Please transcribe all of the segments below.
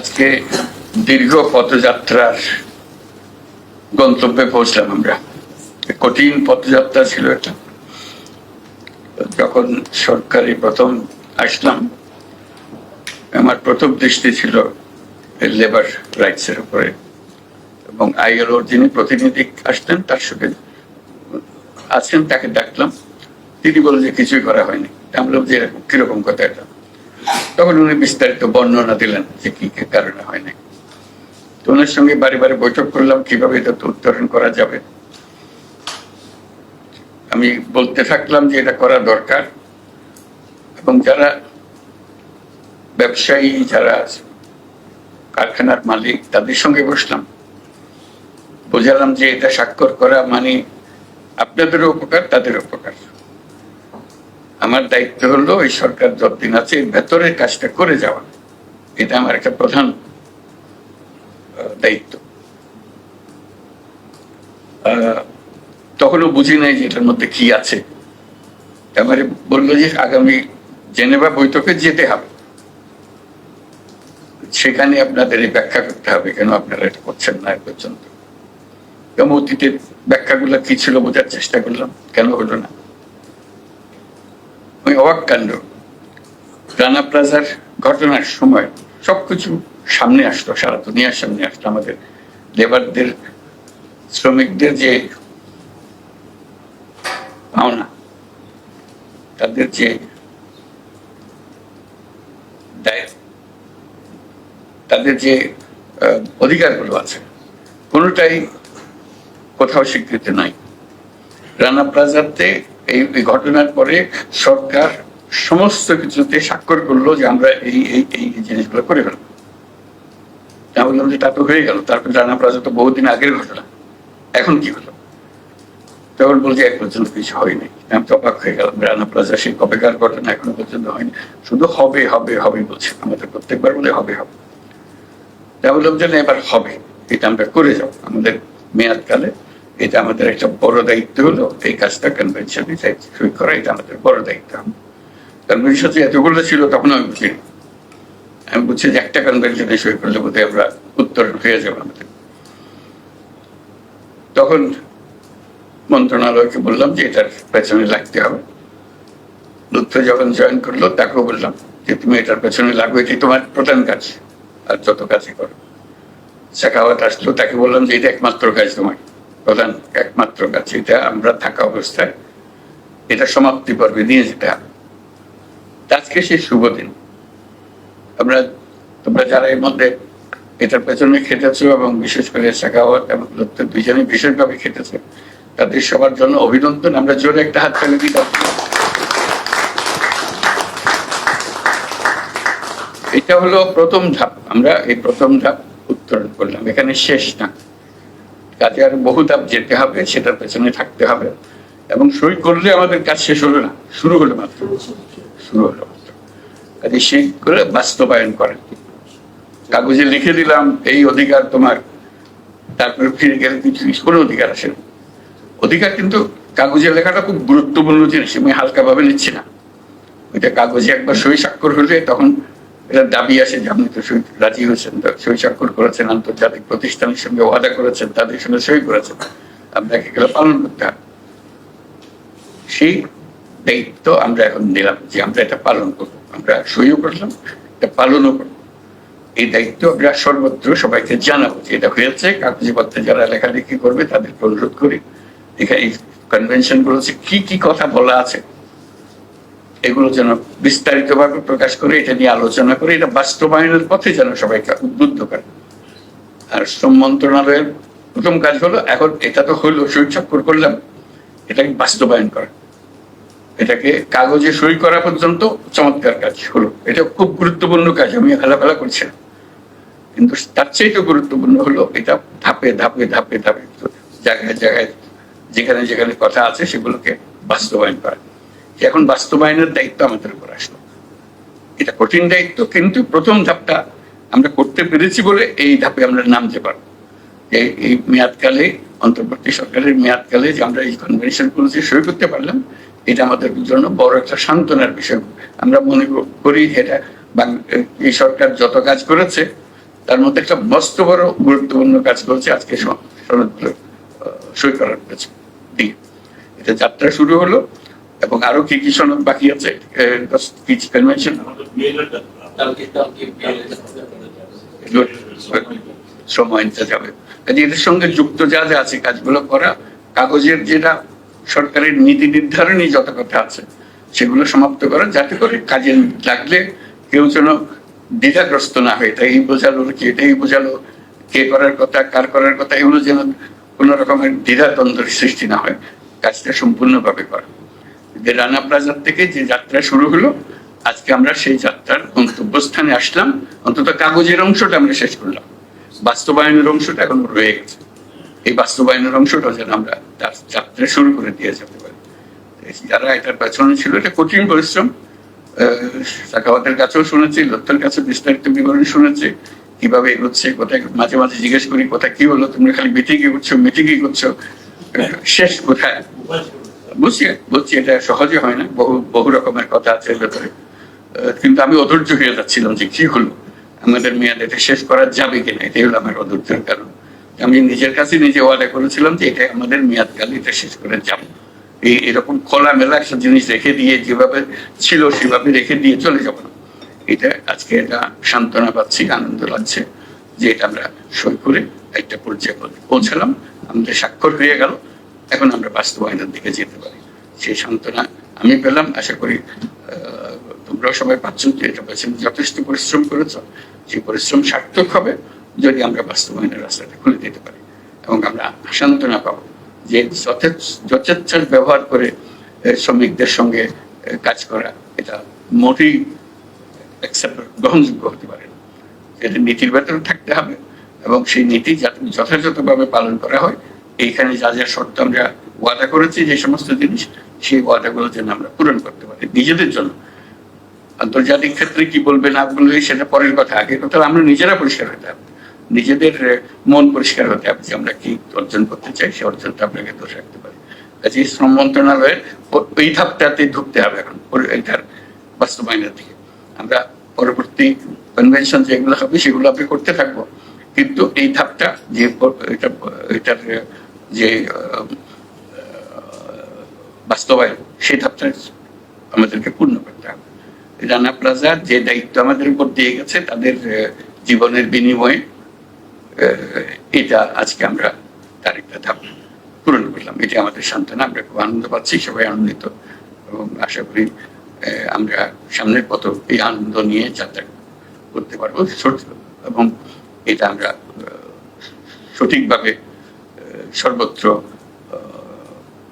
আজকে দীর্ঘ পথযাত্রার গন্তব্যে পৌঁছলাম আমরা। কঠিন পথযাত্রা ছিল এটা। যখন সরকারি প্রথম আসলাম, আমার প্রথম দৃষ্টি ছিল লেবার রাইটস এর উপরে। এবং আইএলওর যিনি প্রতিনিধি আসতেন, তার সঙ্গে আছেন, তাকে ডাকলাম। তিনি বললেন যে কিছুই করা হয়নি। আমি বললাম যে কীরকম কথা এটা? তখন উনি বিস্তারিত বর্ণনা দিলেন যে কি কি কারণে হয় নাই। তো ওনার সঙ্গে বারে বারে বৈঠক করলাম, কীভাবে এটা তো উত্তরণ করা যাবে। আমি বলতে থাকলাম যে এটা করা দরকার এবং যারা ব্যবসায়ী, যারা কারখানার মালিক, তাদের সঙ্গে বসলাম। বোঝালাম যে এটা স্বাক্ষর করা মানে আপনাদেরও উপকার তাদের উপকার। আমার দায়িত্ব হলো এই সরকার যতদিন আছে এর ভেতরের কাজটা করে যাওয়া। এটা আমার একটা প্রধান দায়িত্ব। তখনও বুঝি নাই যে এটার মধ্যে কি আছে। এবারে বলল যে আগামী জেনেভা বৈঠকে যেতে হবে। সেখানে আপনাদের এই ব্যাখ্যা করতে হবে, কেন আপনারা এটা করছেন না পর্যন্ত। এবং অতীতের ব্যাখ্যাগুলো কি ছিল বোঝার চেষ্টা করলাম, কেন হলো না। অবাক কাণ্ড। রানা প্লাজার ঘটনার সময় সবকিছু সামনে আসলো সারা দুনিয়ার সামনে আসলো আমাদের লেবারদের, শ্রমিকদের যে পাওনা, তাদের যে তাদের যে অধিকারগুলো আছে, কোনোটাই কোথাও স্বীকৃতি নাই। রানা প্লাজাতে এই ঘটনার পরে সরকার সমস্ত কিছুতে স্বাক্ষর করল যে আমরা এই এই এই জিনিসগুলো করে ফেলব। আমি বললাম তা তো হয়ে গেল, তারপর রানা প্লাজা তো বহুদিন আগের ঘটনা। এখন কি হলো? তখন বলছে এক পর্যন্ত কিছু হয়নি। আমি তো অবাক হয়ে গেলাম, রানা প্লাজা সেই কবেকার ঘটনা এখনও পর্যন্ত হয়নি। শুধু হবে হবে হবে বলছে, আমাদের প্রত্যেকবার বলে হবে হবে। তা বললাম যে এবার হবে, এটা আমরা করে যাব। আমাদের মেয়াদকালে এটা আমাদের একটা বড় দায়িত্ব হলো, এই কাজটা কনভেনশনে সই করা এটা আমাদের বড় দায়িত্ব। কনভেনশন এতগুলো ছিল, তখন আমি বুঝিনি। আমি বুঝছি যে একটা কনভেনশনে সই করলে বোধহয় আমরা উত্তর হয়ে যাব আমাদের। তখন মন্ত্রণালয়কে বললাম যে এটার পেছনে লাগতে হবে। লুৎফে যখন জয়েন করল, তাকেও বললাম যে তুমি এটার পেছনে লাগবে, এটাই তোমার প্রধান কাজ। আর যত কাজই করো। শেখাওয়াত আসলো, তাকে বললাম যে এটা একমাত্র কাজ তোমার। প্রধান একমাত্র কাজ এটা আমরা থাকা অবস্থায় এটা সমাপ্তি পর্বে নিয়ে যেতে হবে। আজকে সেই শুভ দিন। আমরা, তোমরা যারা এর মধ্যে এটার পেছনে খেটেছো এবং বিশেষ করে শেখাওয়াত এবং লুৎফে দুইজনে বিশেষভাবে খেটেছে, তাদের সবার জন্য অভিনন্দন। আমরা জোরে একটা হাত ফেলে তাদের। এটা হলো প্রথম ধাপ। আমরা এই প্রথম ধাপ উত্তরণ করলাম। এখানে শেষ না কাজে আর বহু ধাপ যেতে হবে, সেটার পেছনে থাকতে হবে। এবং সই করলে আমাদের কাজ শেষ হলো না, শুরু হলো মাত্র। শুরু হলো মাত্র। কাজে সেই করে বাস্তবায়ন করেন কাগজে লিখে দিলাম, এই অধিকার তোমার। তারপরে ফিরে গেলে কিছু কোনো অধিকার আসে না। অধিকার কিন্তু কাগজে লেখাটা খুব গুরুত্বপূর্ণ জিনিস, আমি হালকাভাবে নিচ্ছি না। ওইটা কাগজে একবার সই স্বাক্ষর হলে তখন এটা দাবি আসে যে আপনি তো রাজি হয়েছেন সই স্বাক্ষর করেছেন, আন্তর্জাতিক প্রতিষ্ঠানের সঙ্গে ওয়াদা করেছেন, তাদের সঙ্গে সই করেছেন। আপনাকে এগুলো পালন করতে হবে। সেই দায়িত্ব আমরা এখন নিলাম যে আমরা এটা পালন করব। আমরা সইও করলাম, এটা পালনও করব। এই দায়িত্ব আমরা সর্বত্র সবাইকে জানাব যে এটা হয়েছে কাগজে পত্রে যারা লেখালেখি করবে তাদেরকে অনুরোধ করি। এখানে এই কনভেনশন গুলোতে কি কি কথা বলা আছে এগুলো যেন বিস্তারিত ভাবে প্রকাশ করে, এটা নিয়ে আলোচনা করে, এটা বাস্তবায়নের পথে যেন সবাইকে উদ্বুদ্ধ করে। আর শ্রম মন্ত্রণালয়ের প্রথম কাজ হলো, এখন এটা তো হলো সই স্বাক্ষর করলাম, এটাকে বাস্তবায়ন করা। এটাকে কাগজে সই করা পর্যন্ত চমৎকার কাজ হলো। এটা খুব গুরুত্বপূর্ণ কাজ, আমি হেলাফেলা করছি। কিন্তু তার চেয়ে গুরুত্বপূর্ণ হলো, এটা ধাপে ধাপে ধাপে ধাপে জায়গায় জায়গায় যেখানে যেখানে কথা আছে সেগুলোকে বাস্তবায়ন করা। এখন বাস্তবায়নের দায়িত্ব আমাদের উপর আসলো। এটা কঠিন দায়িত্ব কিন্তু প্রথম ধাপটা আমরা করতে পেরেছি বলে এই ধাপে আমরা নামতে পারব। এই মেয়াদকালে অন্তর্বর্তী সরকারের মেয়াদকালে যে আমরা এই কনভেনশন গুলোতে সই করতে পারলাম এটা আমাদের জন্য বড় একটা সান্ত্বনার বিষয়। আমরা মনে করি এটা এই সরকার যত কাজ করেছে তার মধ্যে একটা মস্ত বড় গুরুত্বপূর্ণ কাজ করেছে আজকে স- আহ, সই করার পেছনে। দিয়ে। এটা যাত্রা শুরু হলো। এবং আরও কি কি সনদ বাকি আছে? পিচ কনভেনশন সময় নিতে যাবে। এদের সঙ্গে যুক্ত যা যা আছে কাজগুলো করা, কাগজের যেটা সরকারের নীতি নির্ধারণী যত কথা আছে, সেগুলো সমাপ্ত করা, যাতে করে কাজে লাগলে কেউ যেন দ্বিধাগ্রস্ত না হয় তাই এই বোঝালো কি এটাই বোঝালো, কে করার কথা, কার করার কথা, এগুলো যেন কোনো রকমের দ্বিধাদ্বন্দ্বের সৃষ্টি না হয়। কাজটা সম্পূর্ণভাবে করা। যে রানা প্লাজার থেকে যে যাত্রা শুরু হলো, আজকে আমরা সেই যাত্রার গন্তব্যস্থানে আসলাম। অন্তত কাগজের অংশটা আমরা শেষ করলাম। বাস্তবায়নের অংশটা এখন রয়ে গেছে। এই বাস্তবায়নের অংশটা যেন আমরা তার যাত্রা শুরু করে দিয়ে যেতে পারি। যারা এটার পেছনে ছিল, এটা কঠিন পরিশ্রম। সাকাওয়াতের কাছেও শুনেছি, লত্তর কাছে বিস্তারিত বিবরণ শুনেছি। কীভাবে এগোচ্ছে, কোথায়, মাঝে মাঝে জিজ্ঞেস করি, কোথায় কি হলো, তোমরা খালি মিটিংই করছ মিটিংই করছ। শেষ কোথায়? বুঝছি বুঝছি, এটা সহজে হয় না, বহু বহু রকমের কথা আছে ভেতরে কিন্তু আমি অধৈর্য হয়ে যাচ্ছিলাম যে কি হলো, আমাদের মেয়াদ এটা শেষ করা যাবে কিনা, এটাই হলো আমার অধৈর্যের কারণ। আমি নিজের কাছে নিজে ওয়াদা করেছিলাম যে এটা আমাদের মেয়াদকাল এটা শেষ করে যাব। এই এরকম খোলামেলা একটা জিনিস রেখে দিয়ে যেভাবে ছিল, সেভাবে রেখে দিয়ে চলে যাব না। এটা আজকে এটা সান্ত্বনা পাচ্ছি, আনন্দ লাগছে যে এটা আমরা সই করে একটা পর্যায়ে পৌঁছালাম। আমাদের স্বাক্ষর হয়ে গেল। এখন আমরা বাস্তবায়নের দিকে যেতে পারি। সেই সান্ত্বনা আমি পেলাম, আশা করি তোমরাও সবাই পাচ্ছ যে এটা পেছনে যথেষ্ট পরিশ্রম করেছ সেই পরিশ্রম সার্থক হবে যদি আমরা বাস্তবায়নের রাস্তাটা খুলে দিতে পারি। এবং আমরা সান্ত্বনা পাবো যে যথেচ্ছ- যথেচ্ছার ব্যবহার করে শ্রমিকদের সঙ্গে কাজ করা এটা মোটেই গ্রহণযোগ্য হতে পারে এটা নীতির ভেতরে থাকতে হবে এবং সেই নীতি যথাযথভাবে পালন করা হয় এইখানে যা যা শর্ত আমরা ওয়াদা করেছি, যে সমস্ত জিনিস, সেই ওয়াদাগুলো যেন আমরা পূরণ করতে পারি নিজেদের জন্য। আন্তর্জাতিক ক্ষেত্রে কি বলবে, না বলবে, সেটা পরের কথা। আগে কথা আমরা নিজেরা পরিষ্কার হতে হবে। নিজেদের মন পরিষ্কার হতে হবে যে আমরা কি অর্জন করতে চাই, সে অর্জনটা আপনাকে দোষ রাখতে পারি। কাজে শ্রম মন্ত্রণালয়ের ওই ধাপটাতে ঢুকতে হবে এখন এটার বাস্তবায়নের দিকে। আমরা পরবর্তী কনভেনশন যেগুলো হবে, সেগুলো আমরা করতে থাকব। কিন্তু এই ধাপটা যে এটা এটার যে বাস্তবায়ন সেই ধাপটা আমাদেরকে পূর্ণ করতে হবে। রানা প্লাজার যে দায়িত্ব আমাদের উপর দিয়ে গেছে, তাদের জীবনের বিনিময়ে এটা আজকে আমরা তার একটা ধাপ পূরণ করলাম। এটা আমাদের সান্ত্বনা, আমরা খুব আনন্দ পাচ্ছি, সবাই আনন্দিত এবং আশা করি আমরা সামনের পথ এই আনন্দ নিয়ে যাত্রা করতে পারব। এবং এটা আমরা সঠিকভাবে সর্বত্র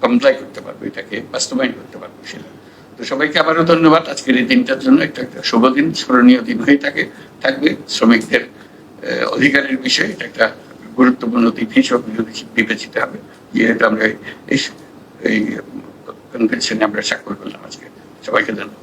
কমপ্লাই করতে পারব এটাকে, বাস্তবায়ন করতে পারব সেটা। তো সবাইকে আবারও ধন্যবাদ। আজকের এই দিনটার জন্য একটা একটা শুভ দিন, স্মরণীয় দিন হয়ে থাকে, থাকবে। শ্রমিকদের অধিকারের বিষয়ে এটা একটা গুরুত্বপূর্ণ দিক হিসেবে বিবেচিত হবে। যেহেতু আমরা এই কনভেনশনে আমরা স্বাক্ষর করলাম আজকে। সবাইকে ধন্যবাদ।